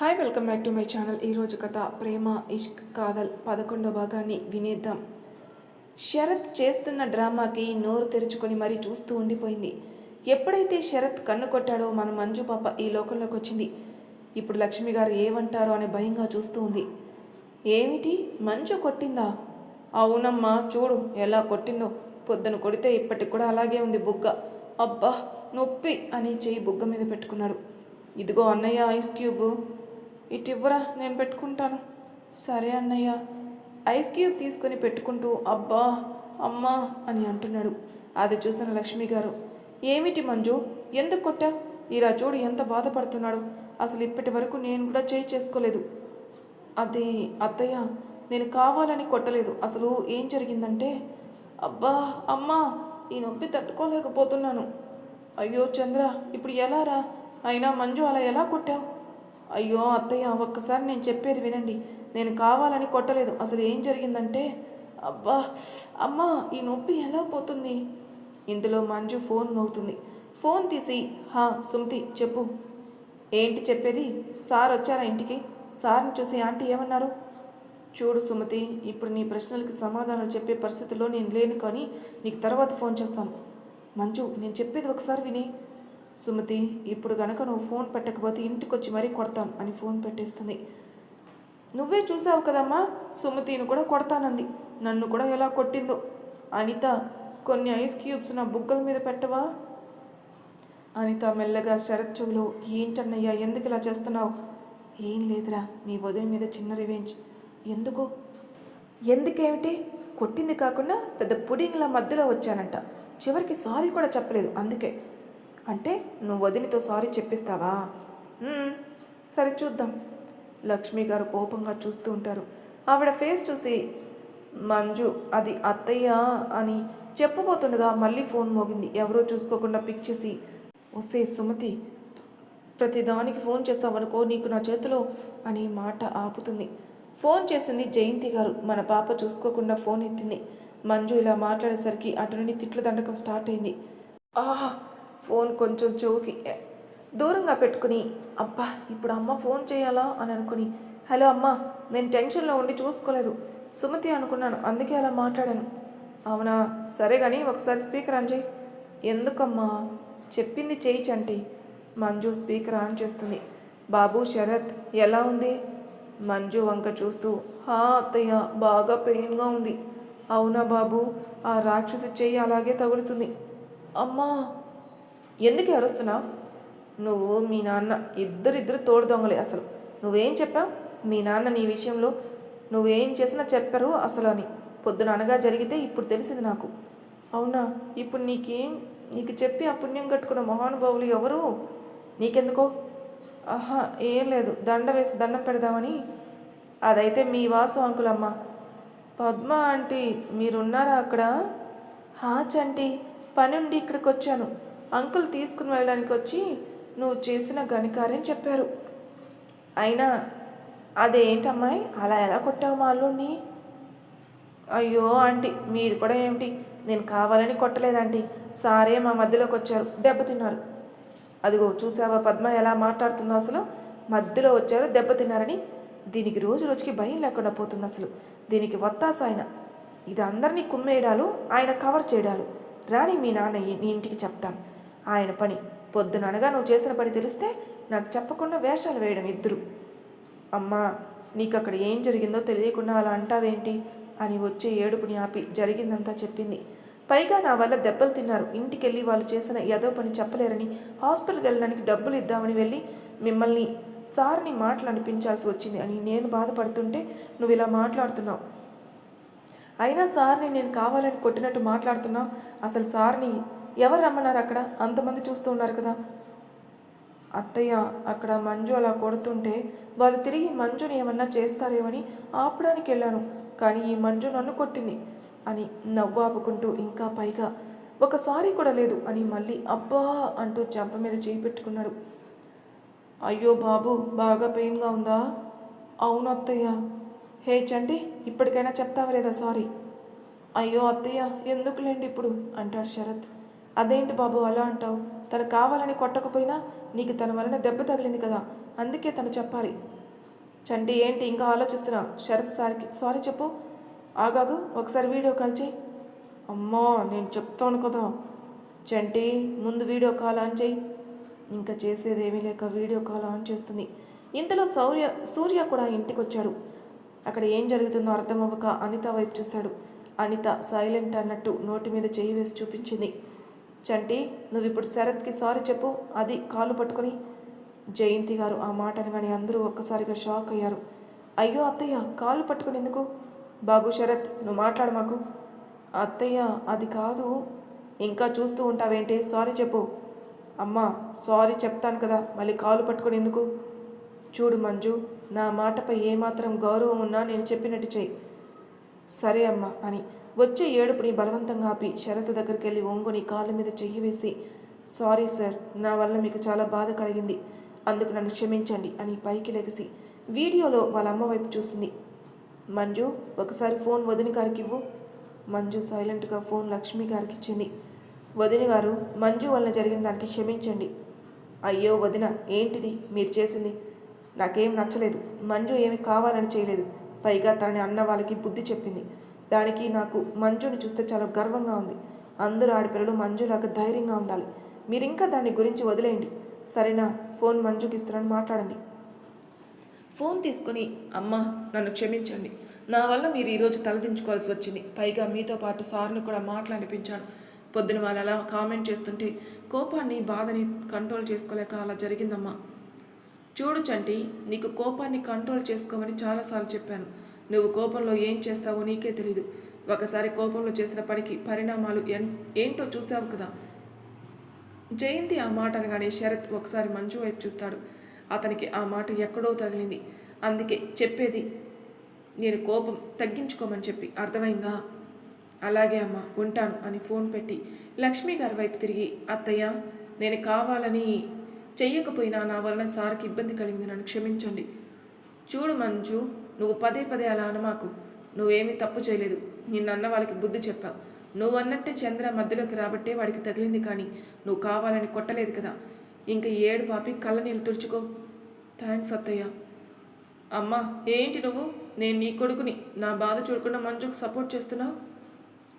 Hi welcome back to my channel ఈరోజు కథ ప్రేమ ఇష్క్ కాదల్ పదకొండో భాగాన్ని వినేద్దాం శరత్ చేస్తున్న డ్రామాకి నోరు తెరుచుకొని మరీ చూస్తూ ఉండిపోయింది ఎప్పుడైతే శరత్ కన్ను కొట్టాడో మన మంజు పాప ఈ లోకంలోకి వచ్చింది ఇప్పుడు లక్ష్మి గారు ఏమంటారో అనే భయంగా చూస్తూ ఉంది ఏమిటి మంజు కొట్టిందా అవునమ్మా చూడు ఎలా కొట్టిందో పొద్దున కొడితే ఇప్పటికి కూడా అలాగే ఉంది బుగ్గ అబ్బా నొప్పి అని చెయ్యి బుగ్గ మీద పెట్టుకున్నాడు ఇదిగో అన్నయ్య ఐస్ క్యూబ్ ఇటు ఇవ్వరా నేను పెట్టుకుంటాను. సరే అన్నయ్య ఐస్ క్యూబ్ తీసుకొని పెట్టుకుంటూ అబ్బా అమ్మా అని అంటున్నాడు. అది చూసిన లక్ష్మి గారు ఏమిటి మంజు ఎందుకు కొట్టా? ఇలా చూడు ఎంత బాధపడుతున్నాడు. అసలు ఇప్పటి వరకు నేను కూడా చేయి చేసుకోలేదు. అది అత్తయ్య నేను కావాలని కొట్టలేదు. అసలు ఏం జరిగిందంటే అబ్బా అమ్మా ఈ నొప్పి తట్టుకోలేకపోతున్నాను. అయ్యో చంద్ర ఇప్పుడు ఎలా రా? అయినా మంజు అలా ఎలా కొట్టావు? అయ్యో అత్తయ్య ఒక్కసారి నేను చెప్పేది వినండి. నేను కావాలని కొట్టలేదు. అసలు ఏం జరిగిందంటే అబ్బా అమ్మా ఈ నొప్పి ఎలా పోతుంది? ఇందులో మంజు ఫోన్ మోగుతుంది. ఫోన్ తీసి హా సుమతి చెప్పు. ఏంటి చెప్పేది? సార్ వచ్చారా ఇంటికి? సార్ని చూసి ఆంటీ ఏమన్నారు? చూడు సుమతి ఇప్పుడు నీ ప్రశ్నలకి సమాధానం చెప్పే పరిస్థితిలో నేను లేను కానీ నీకు తర్వాత ఫోన్ చేస్తాను. మంజు నేను చెప్పేది ఒకసారి విని. సుమతి ఇప్పుడు గనక నువ్వు ఫోన్ పెట్టకపోతే ఇంటికి వచ్చి మరీ కొడతాం అని ఫోన్ పెట్టేస్తుంది. నువ్వే చూసావు కదమ్మా సుమతిని కూడా కొడతానంది. నన్ను కూడా ఎలా కొట్టిందో. అనిత కొన్ని ఐస్ క్యూబ్స్ నా బుగ్గల మీద పెట్టవా? అనిత మెల్లగా శరత్ చెవులో ఏంటన్నయ్యా ఎందుకు ఇలా చేస్తున్నావు? ఏం లేదురా మీ ఉదయం మీద చిన్న రివెంజ్. ఎందుకు? ఎందుకేమిటి? కొట్టింది కాకుండా పెద్ద పుడింగ్ల మధ్యలో వచ్చానంట. చివరికి సారీ కూడా చెప్పలేదు అందుకే. అంటే నువ్వు వదినితో సారీ చెప్పిస్తావా? సరే చూద్దాం. లక్ష్మి గారు కోపంగా చూస్తూ ఉంటారు. ఆవిడ ఫేస్ చూసి మంజు అది అత్తయ్య అని చెప్పబోతుండగా మళ్ళీ ఫోన్ మోగింది. ఎవరో చూసుకోకుండా పిక్ చేసి వస్తే సుమతి ప్రతిదానికి ఫోన్ చేస్తావనుకో నీకు నా చేతిలో అని మాట ఆపుతుంది. ఫోన్ చేసింది జయంతి గారు. మన పాప చూసుకోకుండా ఫోన్ ఎత్తింది. మంజు ఇలా మాట్లాడేసరికి అటు నుండి తిట్లు దండకం స్టార్ట్ అయింది. ఆహా! ఫోన్ కొంచెం చెవుకి దూరంగా పెట్టుకుని అబ్బా ఇప్పుడు అమ్మ ఫోన్ చేయాలా? అని అనుకుని హలో అమ్మ నేను టెన్షన్లో ఉండి చూసుకోలేదు. సుమతి అనుకున్నాను అందుకే అలా మాట్లాడాను. అవునా? సరే కానీ ఒకసారి స్పీకర్ ఆన్ చేయి. ఎందుకమ్మా? చెప్పింది చేయిచంటి మంజు స్పీకర్ ఆన్ చేస్తుంది. బాబు శరత్ ఎలా ఉంది? మంజు వంక చూస్తూ హా అత్తయ్య బాగా పెయిన్గా ఉంది. అవునా బాబు? ఆ రాక్షసి చెయ్యి అలాగే తగులుతుంది. అమ్మా ఎందుకు అరుస్తున్నావు నువ్వు మీ నాన్న ఇద్దరిద్దరు తోడు దొంగలే అసలు. నువ్వేం చెప్పావు? మీ నాన్న నీ విషయంలో నువ్వేం చేసినా చెప్పరు అసలు అని. పొద్దున అనగా జరిగితే ఇప్పుడు తెలిసింది నాకు. అవునా? ఇప్పుడు నీకేం? నీకు చెప్పి ఆ పుణ్యం కట్టుకున్న మహానుభావులు ఎవరు? నీకెందుకో? ఆహా ఏం లేదు. దండ వేసి దండం పెడదామని. అదైతే మీ వాసు అంకులమ్మ. పద్మ ఆంటీ మీరున్నారా అక్కడ? హా చంటి పని ఉండి ఇక్కడికి వచ్చాను అంకుల్ తీసుకుని వెళ్ళడానికి వచ్చి నువ్వు చేసిన ఘనకార్యం చెప్పారు. అయినా అదేంటమ్మాయి? అలా ఎలా కొట్టావు మా అల్లుడిని అయ్యో ఆంటీ మీరు కూడా ఏమిటి? నేను కావాలని కొట్టలేదంటీ సారే మా మధ్యలోకి వచ్చారు. దెబ్బతిన్నారు అదిగో చూసావా పద్మ ఎలా మాట్లాడుతుందో అసలు? మధ్యలో వచ్చారు దెబ్బతిన్నారని దీనికి రోజు రోజుకి భయం లేకుండా పోతుంది అసలు. దీనికి వత్తాస ఆయన. ఇది అందరినీ కుమ్మేయడాలు ఆయన కవర్ చేయడాలు. రాని మీ నాన్న నీ ఇంటికి చెప్తాను. ఆయన పని. పొద్దుననగా నువ్వు చేసిన పని తెలిస్తే నాకు చెప్పకుండా వేషాలు వేయడం ఇద్దరు. అమ్మా నీకు అక్కడ ఏం జరిగిందో తెలియకుండా అలా అంటావేంటి? అని వచ్చే ఏడుపుని ఆపి జరిగిందంతా చెప్పింది. పైగా నా వల్ల దెబ్బలు తిన్నారు. ఇంటికెళ్ళి వాళ్ళు చేసిన ఏదో పని చెప్పలేరని హాస్పిటల్కి వెళ్ళడానికి డబ్బులు ఇద్దామని వెళ్ళి మిమ్మల్ని సార్ని మాటలు అనిపించాల్సి వచ్చింది అని నేను బాధపడుతుంటే నువ్వు ఇలా మాట్లాడుతున్నావు. అయినా సార్ని నేను కావాలని కొట్టినట్టు మాట్లాడుతున్నావు. అసలు సార్ని ఎవరు రమ్మన్నారు అక్కడ? అంతమంది చూస్తూ ఉన్నారు కదా. అత్తయ్య అక్కడ మంజు అలా కొడుతుంటే వాళ్ళు తిరిగి మంజుని ఏమన్నా చేస్తారేమని ఆపడానికి వెళ్ళాను కానీ ఈ మంజు నన్ను కొట్టింది అని నవ్వు ఆపుకుంటూ ఇంకా పైగా ఒకసారి కూడా లేదు అని మళ్ళీ అబ్బా అంటూ చెంప మీద చేయి పెట్టుకున్నాడు. అయ్యో బాబు బాగా పెయిన్గా ఉందా? అవును అత్తయ్య. హే చండి ఇప్పటికైనా చెప్తావా లేదా సారీ? అయ్యో అత్తయ్య ఎందుకులేండి ఇప్పుడు? అంటాడు శరత్. అదేంటి బాబు అలా అంటావు? తను కావాలని కొట్టకపోయినా నీకు తన వలన దెబ్బ తగిలింది కదా అందుకే తను చెప్పాలి. చంటి ఏంటి ఇంకా ఆలోచిస్తున్నా? శరత్ సార్కి సారీ చెప్పు. ఆగాగు ఒకసారి వీడియో కాల్ చేయి. అమ్మో నేను చెప్తాను కదా. చంటి ముందు వీడియో కాల్ ఆన్ చేయి. ఇంకా చేసేది ఏమీ లేక వీడియో కాల్ ఆన్ చేస్తుంది. ఇంతలో సౌర్య సూర్య కూడా ఇంటికి వచ్చాడు అక్కడ ఏం జరుగుతుందో అర్థమవ్వక అనిత వైపు చూశాడు అనిత సైలెంట్ అన్నట్టు నోటి మీద చేయి వేసి చూపించింది. చంటి నువ్వు ఇప్పుడు శరత్కి సారీ చెప్పు. అది కాలు పట్టుకొని. జయంతి గారు ఆ మాట అనగానే అందరూ ఒక్కసారిగా షాక్ అయ్యారు. అయ్యో అత్తయ్య కాలు పట్టుకుని ఎందుకు? బాబు శరత్ నువ్వు మాట్లాడు మాకు. అత్తయ్య అది కాదు. ఇంకా చూస్తూ ఉంటావేంటి? సారీ చెప్పు. అమ్మా సారీ చెప్తాను కదా మళ్ళీ కాలు పట్టుకుని ఎందుకు? చూడు మంజు నా మాటపై ఏమాత్రం గౌరవం ఉన్నా నేను చెప్పినట్టు చెయ్యి. సరే అమ్మా అని వచ్చే ఏడుపుని బలవంతంగా ఆపి శరత్ దగ్గరికి వెళ్ళి ఒంగుని కాళ్ళ మీద చెయ్యి వేసి సారీ సార్ నా వల్ల మీకు చాలా బాధ కలిగింది. అందుకు నన్ను క్షమించండి అని పైకి లెగిసి వీడియోలో వాళ్ళ అమ్మ వైపు చూసింది. మంజు ఒకసారి ఫోన్ వదిన గారికి ఇవ్వు. మంజు సైలెంట్గా ఫోన్ లక్ష్మి గారికి ఇచ్చింది. వదిన గారు మంజు వలన జరిగిన దానికి క్షమించండి. అయ్యో వదిన ఏంటిది? మీరు చేసింది? నాకేం నచ్చలేదు. మంజు ఏమి కావాలని చేయలేదు. పైగా తనని అన్న వాళ్ళకి బుద్ధి చెప్పింది. దానికి నాకు మంజుని చూస్తే చాలా గర్వంగా ఉంది. అందరూ ఆడపిల్లలు మంజులాగా ధైర్యంగా ఉండాలి. మీరు ఇంకా దాని గురించి వదిలేయండి. సరేనా? ఫోన్ మంజుకి ఇస్తున్నాను మాట్లాడండి. ఫోన్ తీసుకుని అమ్మ నన్ను క్షమించండి. నా వల్ల మీరు ఈరోజు తలదించుకోవాల్సి వచ్చింది. పైగా మీతో పాటు సార్ను కూడా మాట్లాడిపించాను. పొద్దున వాళ్ళు అలా కామెంట్ చేస్తుంటే కోపాన్ని బాధని కంట్రోల్ చేసుకోలేక అలా జరిగిందమ్మా. చూడు చంటి నీకు కోపాన్ని కంట్రోల్ చేసుకోమని చాలాసార్లు చెప్పాను. నువ్వు కోపంలో ఏం చేస్తావో నీకే తెలీదు. ఒకసారి కోపంలో చేసిన పనికి పరిణామాలు ఏంటో చూసావు కదా. జయంతి ఆ మాట అనగానే శరత్ ఒకసారి మంజు వైపు చూస్తాడు. అతనికి ఆ మాట ఎక్కడో తగిలింది. అందుకే చెప్పేది నేను కోపం తగ్గించుకోమని చెప్పి. అర్థమైందా? అలాగే అమ్మ ఉంటాను అని ఫోన్ పెట్టి లక్ష్మి గారి వైపు తిరిగి అత్తయ్య నేను కావాలని చెయ్యకపోయినా నా వలన సార్కి ఇబ్బంది కలిగింది నన్ను క్షమించండి. చూడు మంజు నువ్వు పదే పదే అలా అనమాకు. నువ్వేమీ తప్పు చేయలేదు. నిన్నన్న వాళ్ళకి బుద్ధి చెప్పావు నువ్వు అన్నట్టే చంద్ర మధ్యలోకి రాబట్టే వాడికి తగిలింది కానీ నువ్వు కావాలని కొట్టలేదు కదా. ఇంకా ఏడు పాపి కళ్ళ నీళ్ళు తుడుచుకో. థ్యాంక్స్ అత్తయ్య. అమ్మా ఏంటి నువ్వు? నేను నీ కొడుకుని నా బాధ చూడకుండా మంజుకు సపోర్ట్ చేస్తున్నావు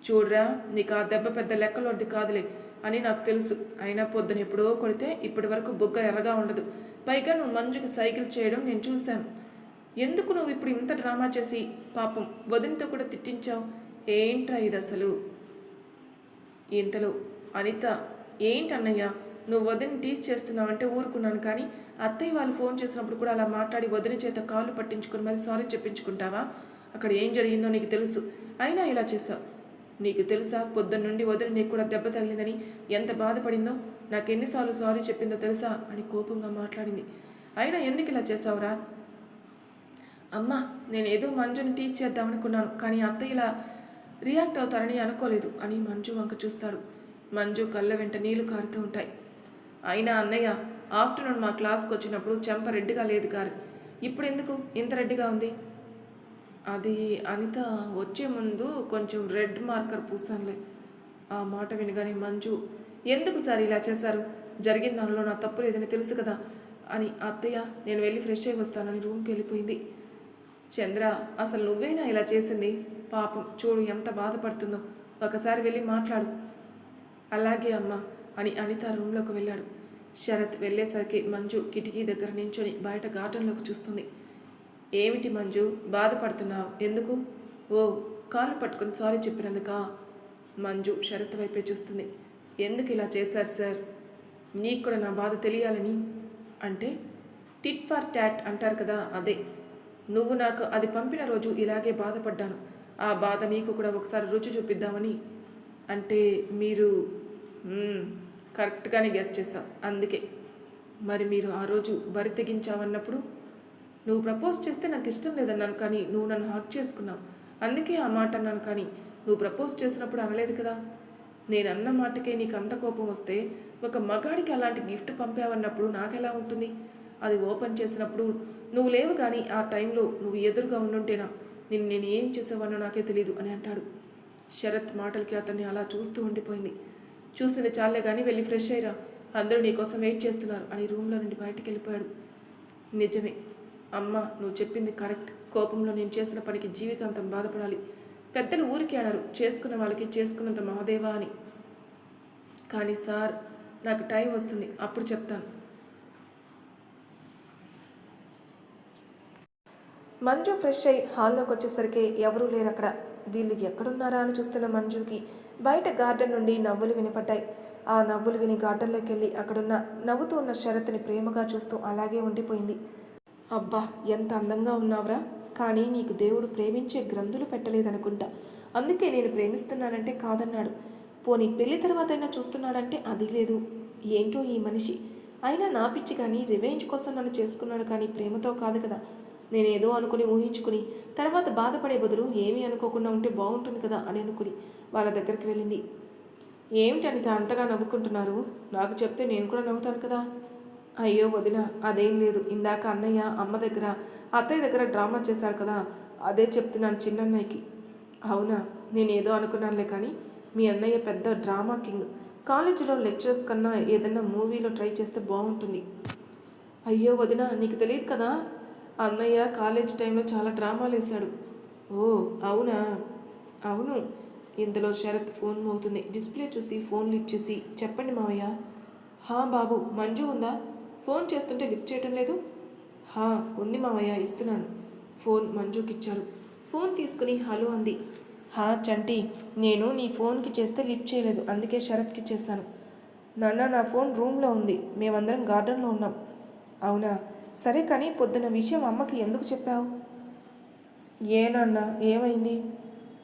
చూడరా నీకు ఆ దెబ్బ పెద్ద లెక్కలోది కాదులే అని నాకు తెలుసు. అయినా పొద్దున ఎప్పుడో కొడితే ఇప్పటి వరకు బొగ్గ ఎర్రగా ఉండదు. పైగా నువ్వు మంజుకి సైకిల్ చేయడం నేను చూశాను. ఎందుకు నువ్వు ఇప్పుడు ఇంత డ్రామా చేసి పాపం వదినతో కూడా తిట్టించావు? ఏంట్రా ఇది అసలు? ఇంతలో అనిత ఏంటన్నయ్య నువ్వు వదిన టీచ్ చేస్తున్నావంటే ఊరుకున్నాను కానీ అత్తయ్య వాళ్ళు ఫోన్ చేసినప్పుడు కూడా అలా మాట్లాడి వదిన చేత కాళ్ళు పట్టించుకుని మరి సారీ చెప్పించుకుంటావా? అక్కడ ఏం జరిగిందో నీకు తెలుసు. అయినా ఇలా చేసావు నీకు తెలుసా పొద్దున్న నుండి వదిన నీకు కూడా దెబ్బ తగిలిందని ఎంత బాధపడిందో? నాకు ఎన్నిసార్లు సారీ చెప్పిందో తెలుసా? అని కోపంగా మాట్లాడింది. అయినా ఎందుకు ఇలా చేసావురా అమ్మా నేను ఏదో మంజుని టీచ్ చేద్దామనుకున్నాను కానీ అత్తయ్య ఇలా రియాక్ట్ అవుతారని అనుకోలేదు అని మంజు వంక చూస్తాడు. మంజు కళ్ళ వెంట నీళ్ళు కారుతూ ఉంటాయి. అయినా అన్నయ్య ఆఫ్టర్నూన్ మా క్లాస్కి వచ్చినప్పుడు చెంప రెడ్డిగా లేదు గారు. ఇప్పుడు ఎందుకు? ఇంత రెడ్డిగా ఉంది? అది అనిత వచ్చే ముందు కొంచెం రెడ్ మార్కర్ పూసానులే. ఆ మాట వినగానే మంజు ఎందుకు సార్ ఇలా చేశారు? జరిగిన దానిలో నా తప్పు లేదని తెలుసు కదా? అని అత్తయ్య నేను వెళ్ళి ఫ్రెష్ అయి వస్తానని రూమ్కి వెళ్ళిపోయింది. చంద్ర అసలు నువ్వేనా ఇలా చేసింది? పాపం చూడు ఎంత బాధపడుతుందో. ఒకసారి వెళ్ళి మాట్లాడు. అలాగే అమ్మ అని అనిత రూమ్లోకి వెళ్ళాడు. శరత్ వెళ్ళేసరికి మంజు కిటికీ దగ్గర నించొని బయట గార్డెన్లోకి చూస్తుంది. ఏమిటి మంజు బాధపడుతున్నావు? ఎందుకు? ఓ కాలు పట్టుకొని సారీ చెప్పినందుకా? మంజు శరత్ వైపే చూస్తుంది. ఎందుకు ఇలా చేశారు సార్? నీకు కూడా నా బాధ తెలియాలని? అంటే టిట్ ఫర్ టాట్ అంటారు కదా అదే. నువ్వు నాకు అది పంపిన రోజు ఇలాగే బాధపడ్డాను. ఆ బాధ నీకు కూడా ఒకసారి రుచి చూపిద్దామని. అంటే మీరు కరెక్ట్గానే గెస్ట్ చేశావు. అందుకే. మరి మీరు ఆ రోజు బరి తెగించావన్నప్పుడు నువ్వు ప్రపోజ్ చేస్తే నాకు ఇష్టం లేదన్నాను కానీ నువ్వు నన్ను హాక్ చేసుకున్నావు. అందుకే ఆ మాట అన్నాను కానీ నువ్వు ప్రపోజ్ చేసినప్పుడు అనలేదు కదా. నేను అన్న మాటకే నీకు అంత కోపం వస్తే ఒక మగాడికి అలాంటి గిఫ్ట్ పంపావన్నప్పుడు నాకెలా ఉంటుంది? అది ఓపెన్ చేసినప్పుడు నువ్వు లేవు కానీ ఆ టైంలో నువ్వు ఎదురుగా ఉండుంటేనా? నిన్ను నేను ఏం చేసేవానో నాకే తెలీదు అని అంటాడు. శరత్ మాటలకి అతన్ని అలా చూస్తూ ఉండిపోయింది. చూసింది చాలే కానీ వెళ్ళి ఫ్రెష్ అయ్యిరా. అందరూ నీకోసం వెయిట్ చేస్తున్నారు అని రూమ్లో నుండి బయటికి వెళ్ళిపోయాడు. నిజమే. అమ్మ నువ్వు చెప్పింది కరెక్ట్. కోపంలో నేను చేసిన పనికి జీవితాంతం బాధపడాలి. పెద్దలు ఊరికే అన్నారు చేసుకున్న వాళ్ళకి చేసుకున్నంత మహాదేవా అని. కానీ సార్ నాకు టైం వస్తుంది. అప్పుడు చెప్తాను. మంజు ఫ్రెష్ అయి హాల్లోకి వచ్చేసరికి ఎవరూ లేరు అక్కడ. వీళ్ళు ఎక్కడున్నారా అని చూస్తున్న మంజుకి బయట గార్డెన్ నుండి నవ్వులు వినపడ్డాయి. ఆ నవ్వులు విని గార్డెన్లోకి వెళ్ళి అక్కడున్న నవ్వుతూ ఉన్న శరత్ని ప్రేమగా చూస్తూ అలాగే ఉండిపోయింది. అబ్బా ఎంత అందంగా ఉన్నావురా. కానీ నీకు దేవుడు ప్రేమించే గ్రంథులు పెట్టలేదనుకుంటా. అందుకే నేను ప్రేమిస్తున్నానంటే కాదన్నాడు. పోనీ పెళ్ళి తర్వాత అయినా చూస్తున్నాడంటే అది లేదు. ఏంటో ఈ మనిషి. అయినా నా పిచ్చి కానీ రివెంజ్ కోసం నన్ను చేసుకున్నాడు కానీ ప్రేమతో కాదు కదా. నేనేదో అనుకుని ఊహించుకుని తర్వాత బాధపడే బదులు ఏమీ అనుకోకుండా ఉంటే బాగుంటుంది కదా అని అనుకుని వాళ్ళ దగ్గరికి వెళ్ళింది. ఏమిటి అంతగా నవ్వుకుంటున్నారు? నాకు చెప్తే నేను కూడా నవ్వుతాను కదా? అయ్యో వదిన అదేం లేదు. ఇందాక అన్నయ్య అమ్మ దగ్గర అత్తయ్య దగ్గర డ్రామా చేశాడు కదా? అదే చెప్తున్నాను చిన్నన్నయ్యకి. అవునా? నేను ఏదో అనుకున్నానులే కానీ మీ అన్నయ్య పెద్ద డ్రామా కింగ్. కాలేజీలో లెక్చరర్స్ కన్నా ఏదైనా మూవీలో ట్రై చేస్తే బాగుంటుంది. అయ్యో వదిన నీకు తెలియదు కదా? అన్నయ్య కాలేజ్ టైంలో చాలా డ్రామాలు వేశాడు. ఓ అవునా? అవును. ఇందులో శరత్ ఫోన్ మోగుతుంది. డిస్ప్లే చూసి ఫోన్ లిఫ్ట్ చేసి చెప్పండి మావయ్య. హా బాబు మంజు ఉందా? ఫోన్ చేస్తుంటే లిఫ్ట్ చేయటం లేదు? హా ఉంది మావయ్య ఇస్తున్నాను. ఫోన్ మంజుకి ఇచ్చాడు. ఫోన్ తీసుకుని హలో అంది. హా చంటి నేను నీ ఫోన్కి చేస్తే లిఫ్ట్ చేయలేదు అందుకే శరత్కి చేశాను. నాన్న నా ఫోన్ రూమ్లో ఉంది. మేమందరం గార్డెన్లో ఉన్నాం. అవునా? సరే కానీ పొద్దున విషయం అమ్మకి ఎందుకు చెప్పావు? ఏనన్నా ఏమైంది?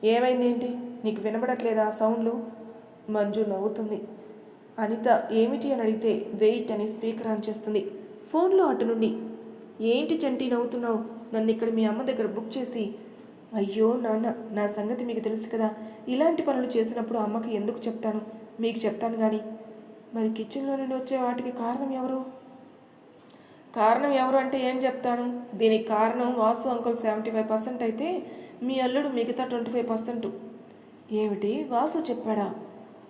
ఏమైంది ఏంటి నీకు వినబడట్లేదా సౌండ్లు? మంజు నవ్వుతుంది. అనిత ఏమిటి అని అడిగితే వెయిట్ అని స్పీకర్ ఆన్ చేస్తుంది. ఫోన్లో అటు నుండి ఏంటి చంటి నవ్వుతున్నావు? నన్ను ఇక్కడ మీ అమ్మ దగ్గర బుక్ చేసి అయ్యో నాన్న నా సంగతి మీకు తెలుసు కదా. ఇలాంటి పనులు చేసినప్పుడు అమ్మకి ఎందుకు చెప్తాను? మీకు చెప్తాను కానీ మరి కిచెన్లో నుండి వచ్చే వాటికి కారణం ఎవరు? కారణం ఎవరు అంటే ఏం చెప్తాను? దీనికి కారణం Vasu uncle seventy five percent అయితే మీ అల్లుడు మిగతా ట్వంటీ ఫైవ్ పర్సెంట్. ఏమిటి? వాసు చెప్పాడా?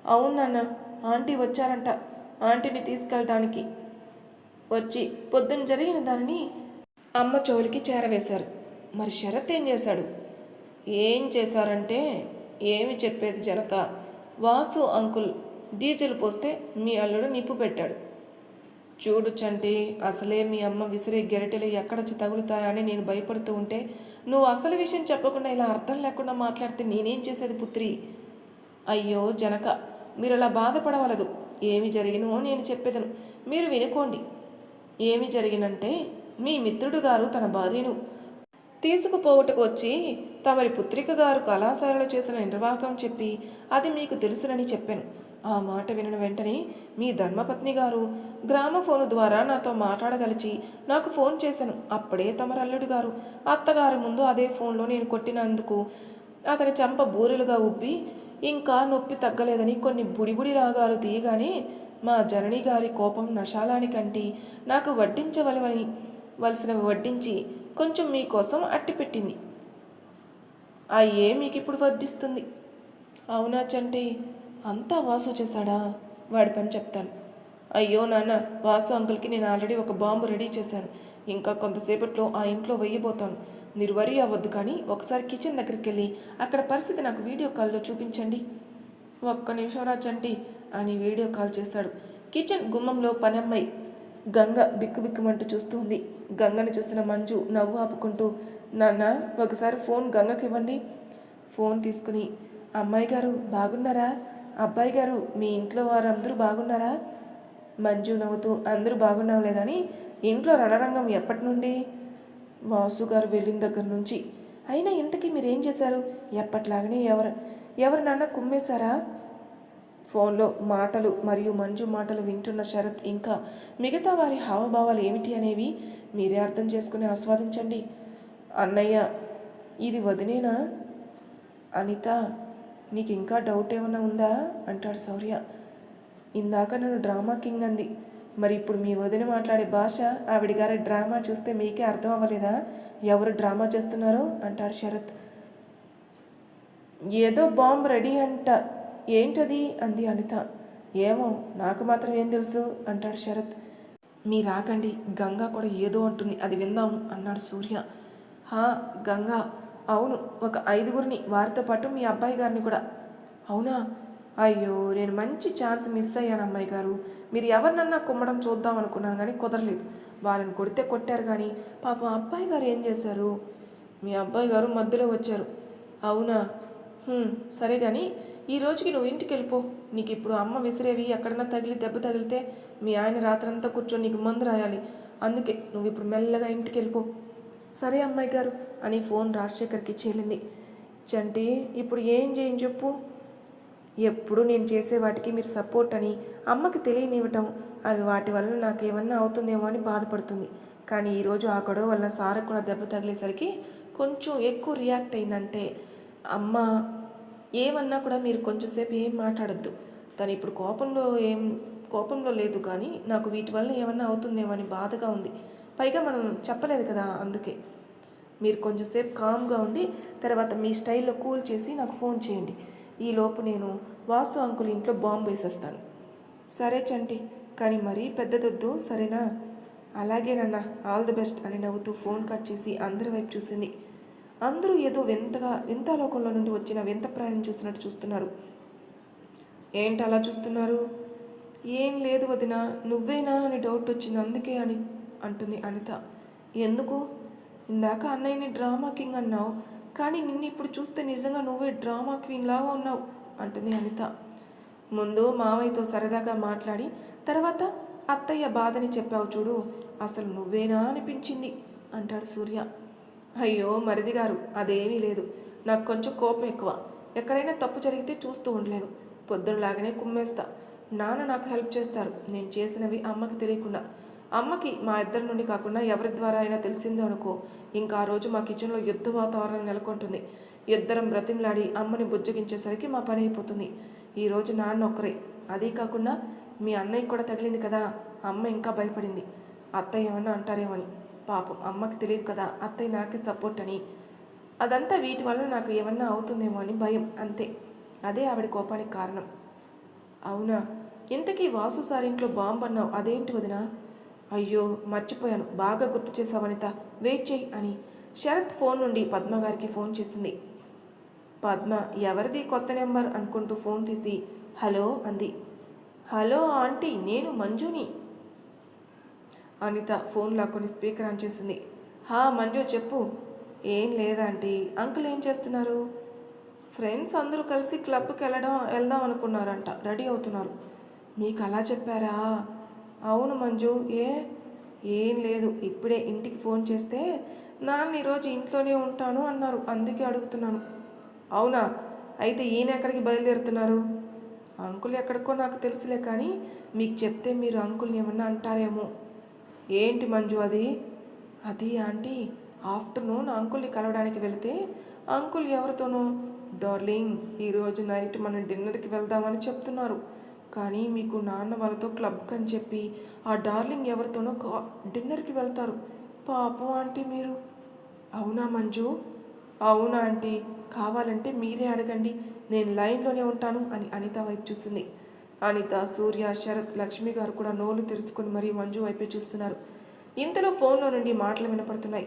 అవును నాన్న ఆంటీ వచ్చారంట. ఆంటీని తీసుకెళ్ళడానికి వచ్చి పొద్దున జరిగిన దానిని అమ్మ చెవులకి చేరవేశారు. మరి శరత్ ఏం చేశాడు? ఏం చేశారంటే ఏమి చెప్పేది జనక? వాసు అంకుల్ డీజిల్ పోస్తే మీ అల్లుడు నిప్పు పెట్టాడు. చూడు చంటి అసలే మీ అమ్మ విసిరే గెరటెలు ఎక్కడొచ్చి తగులుతాయని నేను భయపడుతూ ఉంటే నువ్వు అసలు విషయం చెప్పకుండా ఇలా అర్థం లేకుండా మాట్లాడితే నేనేం చేసేది పుత్రి? అయ్యో జనక మీరు అలా బాధపడవలదు. ఏమి జరిగినో నేను చెప్పేదను. మీరు వినుకోండి. ఏమి జరిగినంటే మీ మిత్రుడు గారు తన భార్యను తీసుకుపోవుటకు వచ్చి తమరి పుత్రిక గారు కళాశాలలో చేసిన నిర్వాహకం చెప్పి అది మీకు తెలుసునని చెప్పాను. ఆ మాట వినిన వెంటనే మీ ధర్మపత్ని గారు గ్రామఫోను ద్వారా నాతో మాట్లాడదలిచి నాకు ఫోన్ చేశాను. అప్పుడే తమరల్లుడు గారు. అత్తగారి ముందు అదే ఫోన్లో నేను కొట్టినందుకు అతని చెంప బూరెలుగా ఉబ్బి ఇంకా నొప్పి తగ్గలేదని కొన్ని బుడిబుడి రాగాలు తీయగానే మా జనని గారి కోపం నశాలానికంటి నాకు వడ్డించవలవని వలసినవి వడ్డించి కొంచెం మీకోసం అట్టిపెట్టింది అయ్యే మీకు ఇప్పుడు వడ్డిస్తుంది. అవునా చంటి అంతా వాసు చేశాడా? వాడి పని చెప్తాను. అయ్యో నాన్న వాసు అంకుల్కి నేను ఆల్రెడీ ఒక బాంబు రెడీ చేశాను. ఇంకా కొంతసేపట్లో ఆ ఇంట్లో వెయ్యబోతాను మీరు వరి అవ్వద్దు కానీ ఒకసారి కిచెన్ దగ్గరికి వెళ్ళి అక్కడ పరిస్థితి నాకు వీడియో కాల్లో చూపించండి. ఒక్క నిమిషం రా చంటి అని వీడియో కాల్ చేశాడు. కిచెన్ గుమ్మంలో పనమ్మాయి గంగ బిక్కుబిక్కుమంటూ చూస్తూ ఉంది గంగని చూస్తున్న మంజు నవ్వు ఆపుకుంటూ నాన్న ఒకసారి ఫోన్ గంగకి ఇవ్వండి ఫోన్ తీసుకుని అమ్మాయి గారు బాగున్నారా? అబ్బాయి గారు మీ ఇంట్లో వారందరూ బాగున్నారా? మంజు నవ్వుతూ అందరూ బాగున్నాంలే కానీ ఇంట్లో రణరంగం ఎప్పటి నుండి? వాసు గారు వెళ్ళిన దగ్గర నుంచి. అయినా ఇంతకీ మీరేం చేశారు? ఎప్పట్లాగనే ఎవరు ఎవరు నాన్న కుమ్మేశారా? ఫోన్లో మాటలు మరియు మంజు మాటలు వింటున్న శరత్ ఇంకా మిగతా వారి హావభావాలు ఏమిటి అనేవి మీరే అర్థం చేసుకుని ఆస్వాదించండి. అన్నయ్య ఇది వదినేనా? అనిత నీకు ఇంకా డౌట్ ఏమైనా ఉందా? అంటాడు శౌర్య. ఇందాక నన్ను డ్రామా కింగ్ అంది. మరి ఇప్పుడు మీ వదిన మాట్లాడే భాష ఆవిడ గారి డ్రామా చూస్తే మీకే అర్థం అవ్వలేదా? ఎవరు డ్రామా చేస్తున్నారో? అంటాడు శరత్. ఏదో బాంబ్ రెడీ అంట. ఏంటది? అంది అనిత. ఏమో నాకు మాత్రం ఏం తెలుసు? అంటాడు శరత్. మీ రాకండి గంగా కూడా ఏదో అంటుంది. అది విందాం అన్నాడు సూర్య హా గంగా. అవును ఒక ఐదుగురిని వారితో పాటు మీ అబ్బాయి గారిని కూడా. అవునా? అయ్యో నేను మంచి ఛాన్స్ మిస్ అయ్యాను అమ్మాయి గారు. మీరు ఎవరినన్నా కుమ్మడం చూద్దాం అనుకున్నాను కానీ కుదరలేదు. వాళ్ళని కొడితే కొట్టారు కానీ పాపం అబ్బాయి గారు ఏం చేశారు? మీ అబ్బాయి గారు మధ్యలో వచ్చారు. అవునా? సరే కానీ ఈ రోజుకి నువ్వు ఇంటికి వెళ్ళిపో. నీకు ఇప్పుడు అమ్మ విసిరేవి ఎక్కడన్నా తగిలి దెబ్బ తగిలితే మీ ఆయన రాత్రంతా కూర్చొని నీకు మందు రాయాలి. అందుకే నువ్వు ఇప్పుడు మెల్లగా ఇంటికి వెళ్ళిపో. సరే అమ్మాయి గారు అని ఫోన్ రాజశేఖర్కి చెల్లింది చంటి ఇప్పుడు ఏం చేయని చెప్పు? ఎప్పుడు నేను చేసే వాటికి మీరు సపోర్ట్ అని అమ్మకి తెలియనివ్వటం అవి వాటి వల్ల నాకు ఏమన్నా అవుతుందేమో అని బాధపడుతుంది. కానీ ఈరోజు ఆ గొడవ వల్ల సారకు కూడా దెబ్బ తగిలేసరికి కొంచెం ఎక్కువ రియాక్ట్ అయిందంటే అమ్మ ఏమన్నా కూడా మీరు కొంచెంసేపు ఏం మాట్లాడద్దు. తను ఇప్పుడు కోపంలో ఏం కోపంలో లేదు కానీ నాకు వీటి వల్ల ఏమన్నా అవుతుందేమో అని బాధగా ఉంది. పైగా మనం చెప్పలేదు కదా అందుకే. మీరు కొంచెంసేపు కామ్గా ఉండి తర్వాత మీ స్టైల్లో కూల్ చేసి నాకు ఫోన్ చేయండి. ఈలోపు నేను వాసు అంకుల్ ఇంట్లో బాంబు వేసేస్తాను. సరే చంటి కానీ మరీ పెద్దదొద్దు సరేనా? అలాగేనన్నా ఆల్ ది బెస్ట్ అని నవ్వుతూ ఫోన్ కట్ చేసి అందరి వైపు చూసింది. అందరూ ఏదో వింతగా వింత లోకంలో నుండి వచ్చిన వింత ప్రయాణం చూస్తున్నట్టు చూస్తున్నారు. ఏంటి అలా చూస్తున్నారు? ఏం లేదు వదిన నువ్వేనా అని డౌట్ వచ్చింది అందుకే అని అంటుంది అనిత. ఎందుకు? ఇందాక అన్నయ్యని డ్రామా కింగ్ అన్నావు. కానీ నిన్ను ఇప్పుడు చూస్తే నిజంగా నువ్వే డ్రామా క్వీన్ లాగా ఉన్నావు అంటుంది అనిత. ముందు మామయ్యతో సరదాగా మాట్లాడి తర్వాత అత్తయ్య బాధని చెప్పావు చూడు అసలు నువ్వేనా అనిపించింది? అంటాడు సూర్య. అయ్యో మరిది గారు అదేమీ లేదు. నాకు కొంచెం కోపం ఎక్కువ. ఎక్కడైనా తప్పు జరిగితే చూస్తూ ఉండలేను. పొద్దునలాగానే కుమ్మేస్తా. నాన్న నాకు హెల్ప్ చేస్తారు. నేను చేసినవి అమ్మకి తెలియకుండా. అమ్మకి మా ఇద్దరి నుండి కాకుండా ఎవరి ద్వారా అయినా తెలిసిందో అనుకో. ఇంకా ఆ రోజు మా కిచెన్లో యుద్ధ వాతావరణం నెలకొంటుంది. ఇద్దరం బ్రతిమలాడి అమ్మని బుజ్జగించేసరికి మా పని అయిపోతుంది. ఈరోజు నాన్న ఒక్కరే. అదీ కాకుండా మీ అన్నయ్య కూడా తగిలింది కదా. అమ్మ ఇంకా భయపడింది. అత్తయ్య ఏమన్నా అంటారేమని. పాపం అమ్మకి తెలియదు కదా. అత్తయ్య నాకే సపోర్ట్ అని. అదంతా వీటి వల్ల నాకు ఏమన్నా అవుతుందేమో అని భయం. అంతే. అదే ఆవిడ కోపానికి కారణం. అవునా? ఇంతకీ వాసు సార్ ఇంట్లో బాంబు అన్నావు. అదేంటి వదినా? అయ్యో మర్చిపోయాను. బాగా గుర్తు చేసావు అనిత. వెయిట్ చేయి అని శరత్ ఫోన్ నుండి పద్మ గారికి ఫోన్ చేసింది. పద్మ ఎవరిది కొత్త నెంబర్ అనుకుంటూ ఫోన్ తీసి హలో అంది. హలో ఆంటీ నేను మంజుని. అనిత ఫోన్ లాక్కొని స్పీకర్ ఆన్ చేసింది. హా మంజు చెప్పు. ఏం లేదంటీ అంకుల్ ఏం చేస్తున్నారు? ఫ్రెండ్స్ అందరూ కలిసి క్లబ్కి వెళ్ళడం వెళ్దాం అనుకున్నారంట. రెడీ అవుతున్నారు. మీకు అలా చెప్పారా? అవును మంజు ఏ? ఏం లేదు ఇప్పుడే ఇంటికి ఫోన్ చేస్తే నాన్న ఈరోజు ఇంట్లోనే ఉంటాను అన్నారు. అందుకే అడుగుతున్నాను. అవునా? అయితే ఈయన ఎక్కడికి బయలుదేరుతున్నారు? అంకుల్ ఎక్కడికో నాకు తెలుసులే కానీ మీకు చెప్తే మీరు అంకుల్ని ఏమన్నా అంటారేమో. ఏంటి మంజు అది? అది ఆంటీ ఆఫ్టర్నూన్ అంకుల్ని కలవడానికి వెళితే అంకుల్ ఎవరితోనో డార్లింగ్ ఈరోజు నైట్ మనం డిన్నర్కి వెళ్దామని చెప్తున్నారు. కానీ మీకు నాన్న వాళ్ళతో క్లబ్కి అని చెప్పి ఆ డార్లింగ్ ఎవరితోనో కా డిన్నర్కి వెళ్తారు. పాపం ఆంటీ మీరు. అవునా మంజు? అవునా ఆంటీ. కావాలంటే మీరే అడగండి. నేను లైన్లోనే ఉంటాను అని అనిత వైపు చూసింది అనిత సూర్య శరత్ లక్ష్మి గారు కూడా నోలు తెరుచుకుని మరీ మంజు వైపే చూస్తున్నారు. ఇంతలో ఫోన్లో నుండి మాటలు వినపడుతున్నాయి.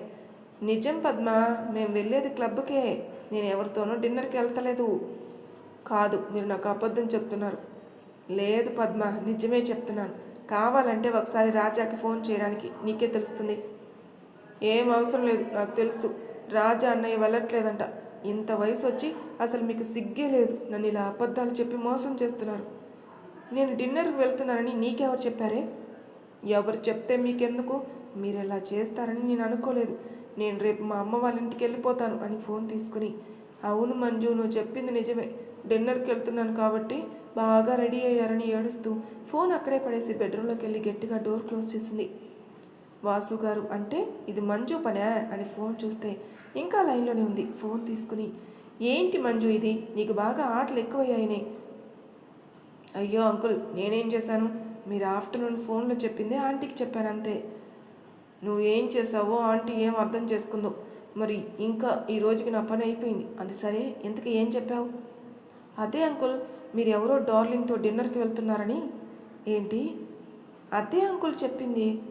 నిజం పద్మ మేము వెళ్ళేది క్లబ్కే నేను ఎవరితోనో డిన్నర్కి వెళ్తలేదు. కాదు మీరు నాకు అబద్ధం చెప్తున్నారు. లేదు పద్మ నిజమే చెప్తున్నాను. కావాలంటే ఒకసారి రాజాకి ఫోన్ చేయడానికి నీకే తెలుస్తుంది. ఏం అవసరం లేదు నాకు తెలుసు. రాజా అన్నయ్య వెళ్ళట్లేదంట. ఇంత వయసు వచ్చి అసలు మీకు సిగ్గే లేదు. నన్ను ఇలా అబద్ధాలు చెప్పి మోసం చేస్తున్నారు. నేను డిన్నర్కి వెళ్తున్నానని నీకెవరు చెప్పారే? ఎవరు చెప్తే మీకెందుకు? మీరు ఇలా చేస్తారని నేను అనుకోలేదు. నేను రేపు మా అమ్మ వాళ్ళ ఇంటికి వెళ్ళిపోతాను అని ఫోన్ తీసుకుని అవును మంజు నువ్వు చెప్పింది నిజమే. డిన్నర్కి వెళ్తున్నాను కాబట్టి బాగా రెడీ అయ్యారని ఏడుస్తూ ఫోన్ అక్కడే పడేసి బెడ్రూమ్లోకి వెళ్ళి గట్టిగా డోర్ క్లోజ్ చేసింది. వాసు గారు అంటే ఇది మంజు పనే అని ఫోన్ చూస్తే ఇంకా లైన్లోనే ఉంది. ఫోన్ తీసుకుని ఏంటి మంజు ఇది? నీకు బాగా ఆటలు ఎక్కువయ్యాయనే. అయ్యో అంకుల్ నేనేం చేశాను? మీరు ఆఫ్టర్నూన్ ఫోన్లో చెప్పింది ఆంటీకి చెప్పానంతే నువ్వు ఏం చేసావో ఆంటీ ఏం అర్థం చేసుకుందో. మరి ఇంకా ఈ రోజుకి నా పని అయిపోయింది. అది సరే ఇంతకీ ఏం చెప్పావు? అదే అంకుల్ మీరు ఎవరో డార్లింగ్తో డిన్నర్కి వెళ్తున్నారని. ఏంటి? అదే అంకుల్ చెప్పింది.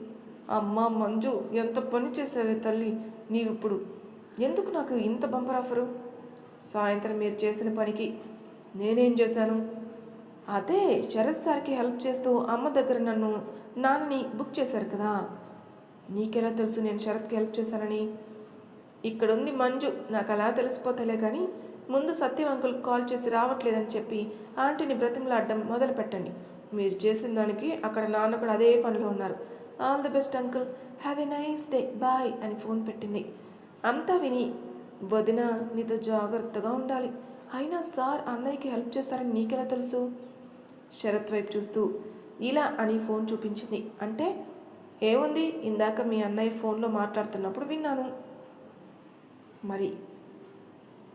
అమ్మ మంజు ఎంత పని చేసావే తల్లి నీవిప్పుడు. ఎందుకు నాకు ఇంత బంపర్ ఆఫరు? సాయంత్రం మీరు చేసిన పనికి నేనేం చేశాను? అదే శరత్ సార్కి హెల్ప్ చేస్తూ అమ్మ దగ్గర నన్ను నాన్నని బుక్ చేశారు కదా. నీకెలా తెలుసు నేను శరత్కి హెల్ప్ చేశానని? ఇక్కడ ఉంది మంజు నాకు అలా తెలిసిపోతలే కానీ ముందు సత్యం అంకుల్ కాల్ చేసి రావట్లేదని చెప్పి ఆంటీని బ్రతిమలాడడం మొదలు పెట్టండి మీరు చేసిన దానికి అక్కడ నాన్న కూడా అదే పనిలో ఉన్నారు. All the best uncle. Have a nice day bye అని ఫోన్ పెట్టింది. అంతా విని వదిన నీతో జాగ్రత్తగా ఉండాలి. అయినా సార్ అన్నయ్యకి హెల్ప్ చేస్తారని నీకెలా తెలుసు? శరత్ వైపు చూస్తూ ఇలా అని ఫోన్ చూపించింది. అంటే ఏముంది? ఇందాక మీ అన్నయ్య ఫోన్లో మాట్లాడుతున్నప్పుడు విన్నాను. మరి